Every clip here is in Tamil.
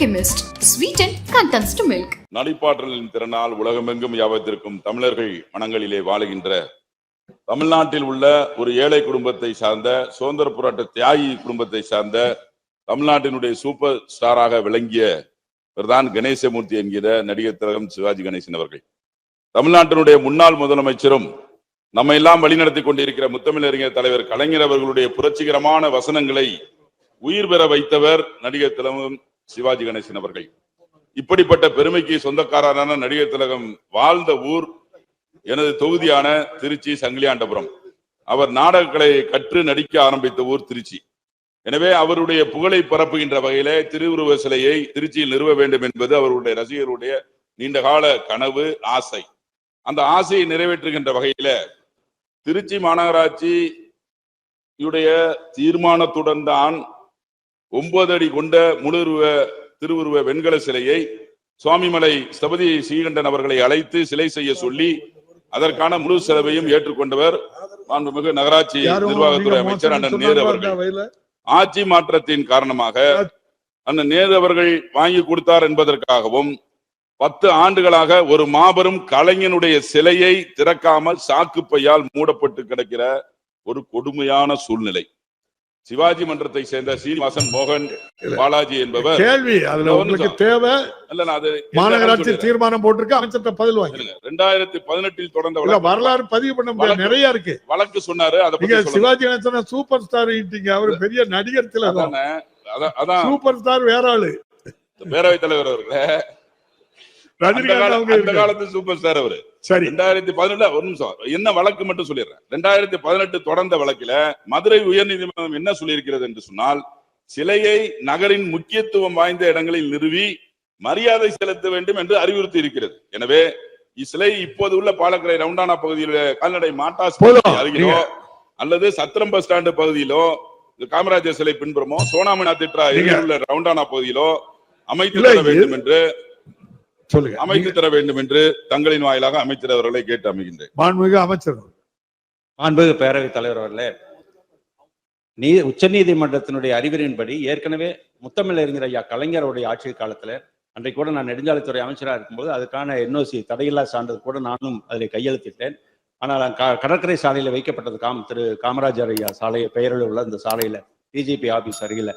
Alchemist. Sweeten contents to milk. நடிப்பாற்றலின் திறனால் உலகமெங்கும் யாவத்திற்கும் தமிழர்கள் மனங்களிலே வாழுகின்ற தமிழ்நாட்டில் உள்ள ஒரு ஏழை குடும்பத்தை சார்ந்த சுதந்திர போராட்ட தியாகி குடும்பத்தை சார்ந்த தமிழ்நாட்டினுடைய சூப்பர் ஸ்டாராக விளங்கிய தான் கணேசமூர்த்தி என்கிற நடிகர் திலகம் சிவாஜி கணேசன் அவர்கள் தமிழ்நாட்டினுடைய முன்னாள் முதலமைச்சரும் நம்ம எல்லாம் வழிநடத்தி கொண்டிருக்கிற முத்தமிழறிஞர் தலைவர் கலைஞர் அவர்களுடைய புரட்சிகரமான வசனங்களை உயிர் பெற வைத்தவர் நடிகர் திலகம் சிவாஜி கணேசன் அவர்கள். இப்படிப்பட்ட பெருமைக்கு சொந்தக்காரரான நடிகர் திலகம் வாழ்ந்த ஊர் எனது தொகுதியான திருச்சி சங்கிலியாண்டபுரம். அவர் நாடகங்களை கற்று நடிக்க ஆரம்பித்த ஊர் திருச்சி. எனவே அவருடைய புகழை பரப்புகின்ற வகையிலே திருவுருவ சிலையை திருச்சியில் நிறுவ வேண்டும் என்பது அவருடைய ரசிகருடைய நீண்டகால கனவு ஆசை. அந்த ஆசையை நிறைவேற்றுகின்ற வகையில திருச்சி மாநகராட்சி தீர்மானத்துடன் தான் ஒன்பது அடி கொண்ட முழுருவ திருவுருவ வெண்கல சிலையை சுவாமிமலை ஸ்தபதி ஸ்ரீகண்டன் அவர்களை அழைத்து சிலை செய்ய சொல்லி அதற்கான முழு செலவையும் ஏற்றுக்கொண்டவர் மாண்புமிகு நகராட்சி நிர்வாகத்துறை அமைச்சர் அண்ணன் நேரு அவர்கள். ஆட்சி மாற்றத்தின் காரணமாக அண்ணன் நேரு அவர்கள் வாங்கி கொடுத்தார் என்பதற்காகவும் பத்து ஆண்டுகளாக ஒரு மாபெரும் கலைஞனுடைய சிலையை திறக்காமல் சாக்கு பையால் மூடப்பட்டு கிடக்கிற ஒரு கொடுமையான சூழ்நிலை. சிவாஜி மன்றத்தை சேர்ந்த சீனிவாசன் மோகன் பாலாஜி என்பவர் கேள்வி அதுல உங்களுக்கு தேவை. இல்ல அது மாநகராட்சி தீர்மானம் போட்டிருக்கு அமைச்சர்கிட்ட பதில் வாங்கி. ரெண்டாயிரத்தி பதினெட்டில் தொடர்ந்த வரலாறு பதிவு பண்ண முடியாது நிறைய இருக்கு. வழக்கு சொன்னாரு அதை. சிவாஜி கணேசன சூப்பர் ஸ்டார் ஈட்டிங்க. அவரு பெரிய நடிகர் அதானே, சூப்பர் ஸ்டார் வேற ஆளு. பேரவைத் தலைவர் அவர்களே. ரஜினிகாந்த் அவங்க. காலத்து சூப்பர் ஸ்டார் அவரு. சரி. ரெண்டாயிரத்தி பதினெட்டுல ஒரு நிமிஷம். என்ன வழக்கு மட்டும் சொல்லிடுறேன். ரெண்டாயிரத்தி பதினெட்டு தொடர்ந்த வழக்கில மதுரை உயர்நீதிமன்றம் என்ன சொல்லியிருக்கிறது என்று சொன்னால் சிலையை நகரின் முக்கியத்துவம் வாய்ந்த இடங்களில் நிறுவி மரியாதை செலுத்த வேண்டும் என்று அறிவுறுத்தி இருக்கிறது. எனவே இச்சிலை இப்போது உள்ள பாலக்கரை ரவுண்டானா பகுதியில் கால்நடை போதும். அருகிலோ அல்லது சத்திரம் பஸ் ஸ்டாண்டு பகுதியிலோ காமராஜர் சிலை பின்புறமோ சோனாமனா திட்டா உள்ள ரவுண்டானா பகுதியிலோ அமைத்து வேண்டும் என்று சொல்லுங்க. அமைத்து தர வேண்டும் என்று தங்களின் வாயிலாக அமைச்சர் அவர்களை கேட்டு அமைகின்றேன். மாண்புமிகு அமைச்சர் மாண்புமிகு பேரவைத் தலைவர் அவர்களே நீ உச்சநீதிமன்றத்தினுடைய அறிவுரையின்படி ஏற்கனவே முத்தமிழறிஞர் ஐயா கலைஞருடைய ஆட்சி காலத்துல அன்றைக்கு கூட நான் நெடுஞ்சாலைத்துறை அமைச்சராக இருக்கும்போது அதுக்கான என்ஓசி தடையில்லா சான்றிதழ் கூட நானும் அதில் கையெழுத்திட்டேன். ஆனால் க- கடற்கரை சாலையில் வைக்கப்பட்டது காம் திரு காமராஜர் ஐயா சாலை பெயரில் உள்ள இந்த சாலையில பிஜேபி ஆபீஸ் அருகில.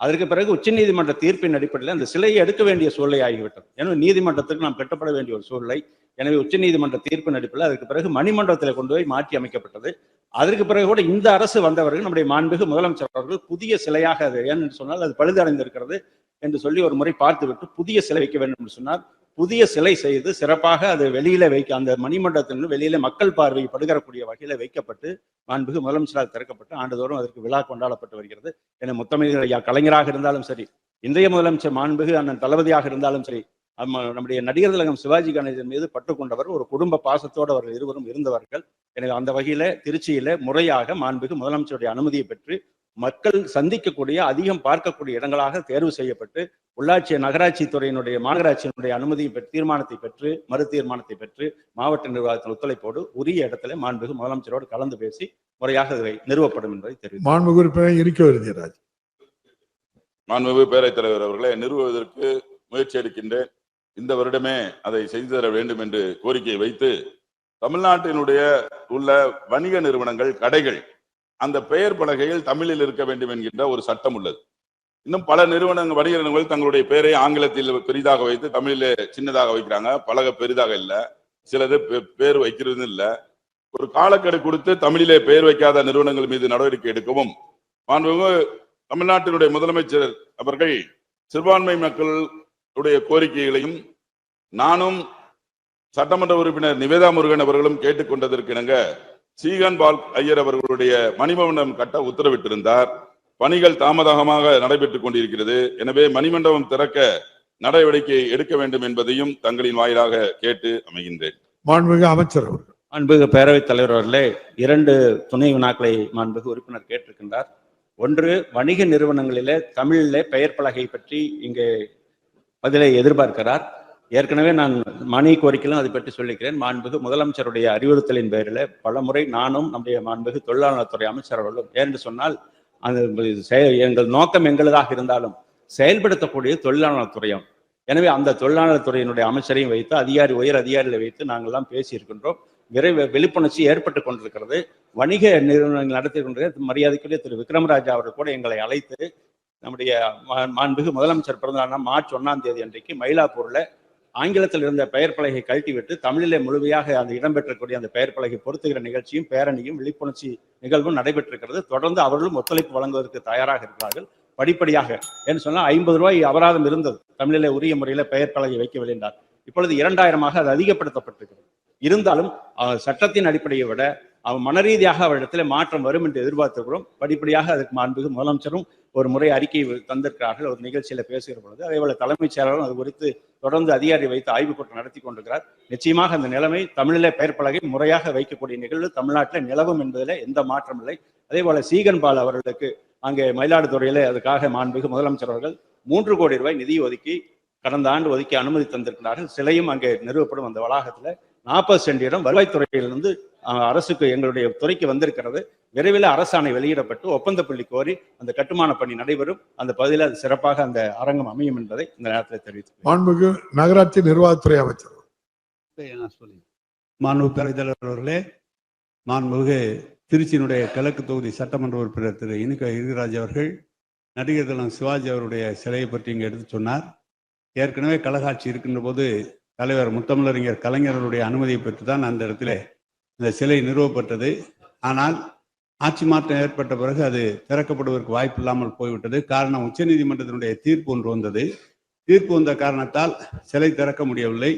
அதற்கு பிறகு உச்சநீதிமன்ற தீர்ப்பின் அடிப்படையில் அந்த சிலையை எடுக்க வேண்டிய சூழ்நிலை ஆகிவிட்டது. எனவே நீதிமன்றத்துக்கு நாம் கட்டப்பட வேண்டிய ஒரு சூழ்நிலை. எனவே உச்சநீதிமன்ற தீர்ப்பின் அடிப்படையில் அதற்கு பிறகு மணிமண்டலத்தில் கொண்டு போய் மாற்றி அமைக்கப்பட்டது. அதற்கு பிறகு கூட இந்த அரசு வந்தவர்கள் நம்முடைய மாண்புகு முதலமைச்சர் அவர்கள் புதிய சிலையாக அது ஏன்னு சொன்னால் அது பழுதடைந்திருக்கிறது என்று சொல்லி ஒரு முறை பார்த்துவிட்டு புதிய சிலை வைக்க வேண்டும் என்று சொன்னார். புதிய சிலை செய்து சிறப்பாக அது வெளியில வைக்க அந்த மணிமண்டலத்திலிருந்து வெளியில மக்கள் பார்வை படுகிறக்கூடிய வகையில வைக்கப்பட்டு மாண்புகு முதலமைச்சராக திறக்கப்பட்டு ஆண்டுதோறும் அதற்கு விழா கொண்டாடப்பட்டு வருகிறது. என முத்தமிழர் ஐயா கலைஞராக இருந்தாலும் சரி இந்திய முதலமைச்சர் மாண்புகு அண்ணன் தளபதியாக இருந்தாலும் சரி நம்முடைய நடிகர் திலகம் சிவாஜி கணேசன் மீது பட்டுக்கொண்டவர் ஒரு குடும்ப பாசத்தோடு அவர்கள் இருவரும் இருந்தவர்கள். எனவே அந்த வகையில திருச்சியில முறையாக மாண்புகு முதலமைச்சருடைய அனுமதியை பெற்று மக்கள் சந்திக்கக்கூடிய அதிகம் பார்க்கக்கூடிய இடங்களாக தேர்வு செய்யப்பட்டு உள்ளாட்சி நகராட்சி துறையினுடைய மாநகராட்சியினுடைய அனுமதியை பெற்று தீர்மானத்தை பெற்று மறு தீர்மானத்தை பெற்று மாவட்ட நிர்வாகத்தின் ஒத்துழைப்போடு உரிய இடத்துல மாண்புகு முதலமைச்சரோடு கலந்து பேசி முறையாக அது நிறுவப்படும் என்பதை தெரிவித்தார் மாண்புமிகு உறுப்பினர் இருக்க மாண்புமிகு பேரவைத் தலைவர் அவர்களை நிறுவுவதற்கு முயற்சி எடுக்கின்றேன். இந்த வருடமே அதை செய்து தர வேண்டும் என்று கோரிக்கை வைத்து தமிழ்நாட்டினுடைய உள்ள வணிக நிறுவனங்கள் கடைகள் அந்த பெயர் பலகையில் தமிழில் இருக்க வேண்டும் என்கின்ற ஒரு சட்டம் உள்ளது. இன்னும் பல நிறுவனங்கள் வணிக நிறுவனங்கள் தங்களுடைய பெயரை ஆங்கிலத்தில் பெரிதாக வைத்து தமிழிலே சின்னதாக வைக்கிறாங்க. பலகை பெரிதாக இல்லை. சிலது பெ- பேர் வைக்கிறது இல்லை. ஒரு காலக்கெடு கொடுத்து தமிழிலே பெயர் வைக்காத நிறுவனங்கள் மீது நடவடிக்கை எடுக்கவும் மாண்புமிகு தமிழ்நாட்டினுடைய முதலமைச்சர் அவர்கள் சிறுபான்மை மக்களுடைய கோரிக்கைகளையும் நானும் சட்டமன்ற உறுப்பினர் நிவேதா முருகன் அவர்களும் கேட்டுக்கொண்டதற்கு இணங்க சீகன் பால் ஐயர் அவர்களுடைய மணிமண்டபம் கட்ட உத்தரவிட்டிருந்தார். பணிகள் தாமதமாக நடைபெற்றுக் கொண்டிருக்கிறது. எனவே மணிமண்டபம் திறக்க நடவடிக்கை எடுக்க வேண்டும் என்பதையும் தங்களின் வாயிலாக கேட்டு அமைகின்றேன். மாண்புமிகு அமைச்சர் அவர்கள். மாண்புகு பேரவைத் தலைவர் அவர்களே இரண்டு துணை வினாக்களை மாண்புகு உறுப்பினர் கேட்டிருக்கின்றார். ஒன்று வணிக நிறுவனங்களிலே தமிழிலே பெயர் பலகை பற்றி இங்கே பதிலை எதிர்பார்க்கிறார். ஏற்கனவே நான் மணி கோரிக்கையிலும் அதை பற்றி சொல்லிக்கிறேன். மாண்புகு முதலமைச்சருடைய அறிவுறுத்தலின் பேரில் பலமுறை நானும் நம்முடைய மாண்புகு தொழிலாளர் துறை அமைச்சர் ஏன்னு சொன்னால் அந்த செய- எங்கள் நோக்கம் எங்களதாக இருந்தாலும் செயல்படுத்தக்கூடிய தொழிலாளர் துறையும் எனவே அந்த தொழிலாளர் துறையினுடைய அமைச்சரையும் வைத்து அதிகாரி உயர் அதிகாரிகளை வைத்து நாங்கள்லாம் பேசியிருக்கின்றோம். விரைவு விழிப்புணர்ச்சி ஏற்பட்டு கொண்டிருக்கிறது. வணிக நிறுவனங்கள் நடத்தி கொண்டிருக்கிற மரியாதைக்குரிய திரு விக்ரமராஜா அவர்கள் கூட எங்களை அழைத்து நம்முடைய மா- முதலமைச்சர் பிறந்த மார்ச் ஒன்றாம் தேதி அன்றைக்கு மயிலாப்பூரில் ஆங்கிலத்தில் இருந்த பெயர் பலகை கழட்டிவிட்டு தமிழிலே முழுமையாக அந்த இடம்பெற்றக்கூடிய அந்த பெயர் பலகை பொருத்துகிற நிகழ்ச்சியும் பேரணியும் விழிப்புணர்ச்சி நிகழ்வும் நடைபெற்றிருக்கிறது. தொடர்ந்து அவர்களும் ஒத்துழைப்பு வழங்குவதற்கு தயாராக இருக்கிறார்கள். படிப்படியாக என்று சொன்னால் ஐம்பது ரூபாய் அபராதம் இருந்தது. தமிழிலே உரிய முறையில் பெயர் பலகை வைக்கவில்லை என்றார் இப்பொழுது இரண்டாயிரமாக அது அதிகப்படுத்தப்பட்டிருக்கிறது. இருந்தாலும் சட்டத்தின் அடிப்படையை விட அவன் மனரீதியாக அவரிடத்துல மாற்றம் வரும் என்று எதிர்பார்த்திருக்கிறோம். படிப்படியாக அதுக்கு மாண்புக்கு முதலமைச்சரும் ஒரு முறை அறிக்கை தந்திருக்கிறார்கள். ஒரு நிகழ்ச்சியில பேசுகிற பொழுது அதே போல தலைமைச் செயலாளரும் அது குறித்து தொடர்ந்து அதிகாரி வைத்து ஆய்வுக் கூட்டம் நடத்தி கொண்டிருக்கிறார். நிச்சயமாக அந்த நிலைமை தமிழிலே பெயர் பலகை முறையாக வைக்கக்கூடிய நிகழ்வு தமிழ்நாட்டில் நிலவும் என்பதில் எந்த மாற்றம் இல்லை. அதே போல சீகன்பால் அவர்களுக்கு அங்கே மயிலாடுதுறையிலே அதுக்காக மாண்புமிகு முதலமைச்சர் அவர்கள் மூன்று கோடி ரூபாய் நிதி ஒதுக்கி கடந்த ஆண்டு ஒதுக்கி அனுமதி தந்திருக்கிறார்கள். சிலையும் அங்கே நிறுவப்படும் அந்த வளாகத்துல நாற்பது சென்ட் இடம் வருவாய்த்துறையிலிருந்து அரசுக்கு எங்களுடைய துறைக்கு வந்திருக்கிறது. விரைவில் அரசாணை வெளியிடப்பட்டு ஒப்பந்த புள்ளி கோரி அந்த கட்டுமான பணி நடைபெறும். அந்த பகுதியில் அது சிறப்பாக அந்த அரங்கம் அமையும் என்பதை இந்த நேரத்தில் தெரிவித்துக் மாண்புமிகு நகராட்சி நிர்வாகத்துறை அமைச்சர். மாண்பு பேரவைத் தலைவர் அவர்களே மாண்புமிகு திருச்சியினுடைய கிழக்கு தொகுதி சட்டமன்ற உறுப்பினர் திரு இனுக்க இருராஜ் அவர்கள் நடிகர் தினம் சிவாஜி அவருடைய சிலையை பற்றி இங்கே எடுத்து சொன்னார். ஏற்கனவே கலகாட்சி இருக்கின்ற போது தலைவர் முத்தமிழறிஞர் கலைஞர்களுடைய அனுமதியை பெற்று தான் அந்த இடத்துல இந்த சிலை நிறுவப்பட்டது. ஆனால் ஆட்சி மாற்றம் ஏற்பட்ட பிறகு அது திறக்கப்படுவதற்கு வாய்ப்பு இல்லாமல் போய்விட்டது. காரணம் உச்சநீதிமன்றத்தினுடைய தீர்ப்பு ஒன்று வந்தது. தீர்ப்பு வந்த காரணத்தால் சிலை திறக்க முடியவில்லை.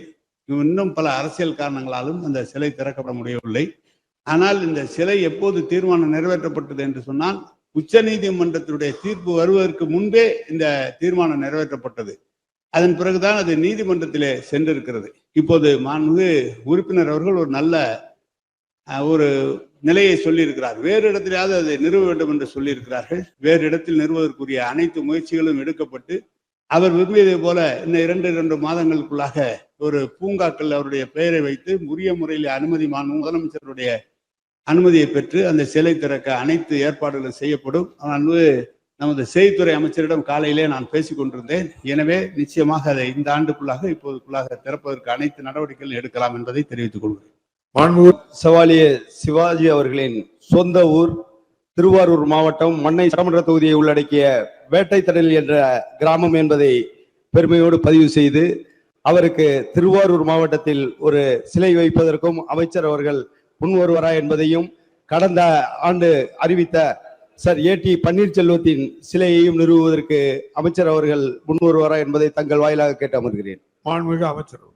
இன்னும் பல அரசியல் காரணங்களாலும் அந்த சிலை திறக்கப்பட முடியவில்லை. ஆனால் இந்த சிலை எப்போது தீர்மானம் நிறைவேற்றப்பட்டது என்று சொன்னால் உச்ச நீதிமன்றத்தினுடைய தீர்ப்பு வருவதற்கு முன்பே இந்த தீர்மானம் நிறைவேற்றப்பட்டது. அதன் பிறகுதான் அது நீதிமன்றத்திலே சென்றிருக்கிறது. இப்போது மாண்பு உறுப்பினர் அவர்கள் ஒரு நல்ல ஒரு நிலையை சொல்லியிருக்கிறார். வேறு இடத்திலாவது அதை நிறுவ வேண்டும் என்று சொல்லியிருக்கிறார்கள். வேறு இடத்தில் நிறுவதற்குரிய அனைத்து முயற்சிகளும் எடுக்கப்பட்டு அவர் விரும்பியதை போல இந்த இரண்டு இரண்டு மாதங்களுக்குள்ளாக ஒரு பூங்காக்கள் அவருடைய பெயரை வைத்து உரிய முறையில் அனுமதி முதலமைச்சருடைய அனுமதியை பெற்று அந்த சிலை திறக்க அனைத்து ஏற்பாடுகளும் செய்யப்படும். அன்பு நமது செய்தித்துறை அமைச்சரிடம் காலையிலே நான் பேசிக் கொண்டிருந்தேன். எனவே நிச்சயமாக அதை இந்த ஆண்டுக்குள்ளாக இப்போதுக்குள்ளாக திறப்பதற்கு அனைத்து நடவடிக்கைகளும் எடுக்கலாம் என்பதை தெரிவித்துக் கொள்கிறேன். மாண்புமிகு சவாலிய சிவாஜி அவர்களின் சொந்த ஊர் திருவாரூர் மாவட்டம் மண்ணை சட்டமன்ற தொகுதியை உள்ளடக்கிய வேட்டைத்தடல் என்ற கிராமம் என்பதை பெருமையோடு பதிவு செய்து அவருக்கு திருவாரூர் மாவட்டத்தில் ஒரு சிலை வைப்பதற்கும் அமைச்சர் அவர்கள் முன் வருவாரா என்பதையும் கடந்த ஆண்டு அறிவித்த சார் ஏ டி பன்னீர்செல்வத்தின் சிலையையும் நிறுவுவதற்கு அமைச்சர் அவர்கள் முன் வருவாரா என்பதை தங்கள் வாயிலாக கேட்டு அமர்கிறேன். மாண்புமிகு அமைச்சர்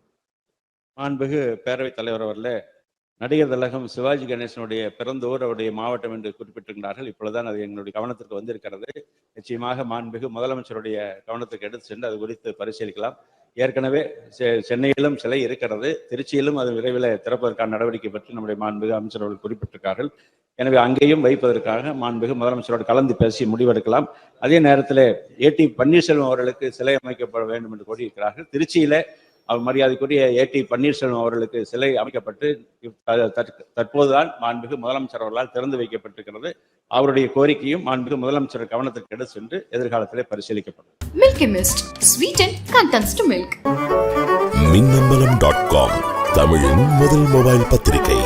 மாண்புகு பேரவைத் தலைவர் அவர்களே நடிகர் திலகம் சிவாஜி கணேசனுடைய பிறந்தோர் அவருடைய மாவட்டம் என்று குறிப்பிட்டிருக்கிறார்கள். இப்பொழுதுதான் அது எங்களுடைய கவனத்திற்கு வந்திருக்கிறது. நிச்சயமாக மாண்புகு முதலமைச்சருடைய கவனத்துக்கு எடுத்து சென்று அது குறித்து பரிசீலிக்கலாம். ஏற்கனவே செ- சென்னையிலும் சிலை இருக்கிறது. திருச்சியிலும் அது விரைவில் திறப்பதற்கான நடவடிக்கை பற்றி நம்முடைய மாண்புகு அமைச்சர் அவர்கள் குறிப்பிட்டிருக்கார்கள். எனவே அங்கேயும் வைப்பதற்காக மாண்புகு முதலமைச்சரோடு கலந்து பேசி முடிவெடுக்கலாம். அதே நேரத்தில் ஏடி பன்னீர்செல்வம் அவர்களுக்கு சிலை அமைக்கப்பட வேண்டும் என்று கூறியிருக்கிறார்கள் திருச்சியில அவர் மரியாதைக்குரிய ஏடி பன்னீர்செல்வம் அவர்களுக்கு சிலை அமைக்கப்பட்டு தற்போதுதான் மாண்புகு முதலமைச்சர் அவர்களால் திறந்து வைக்கப்பட்டிருக்கிறது. அவருடைய கோரிக்கையும் மாண்புகு முதலமைச்சர் கவனத்திற்கு எடுத்து சென்று எதிர்காலத்திலே பரிசீலிக்கப்படும். Contents to milk. Minnambalam dot com தமிழின் முதல் மொபைல் பத்திரிகை.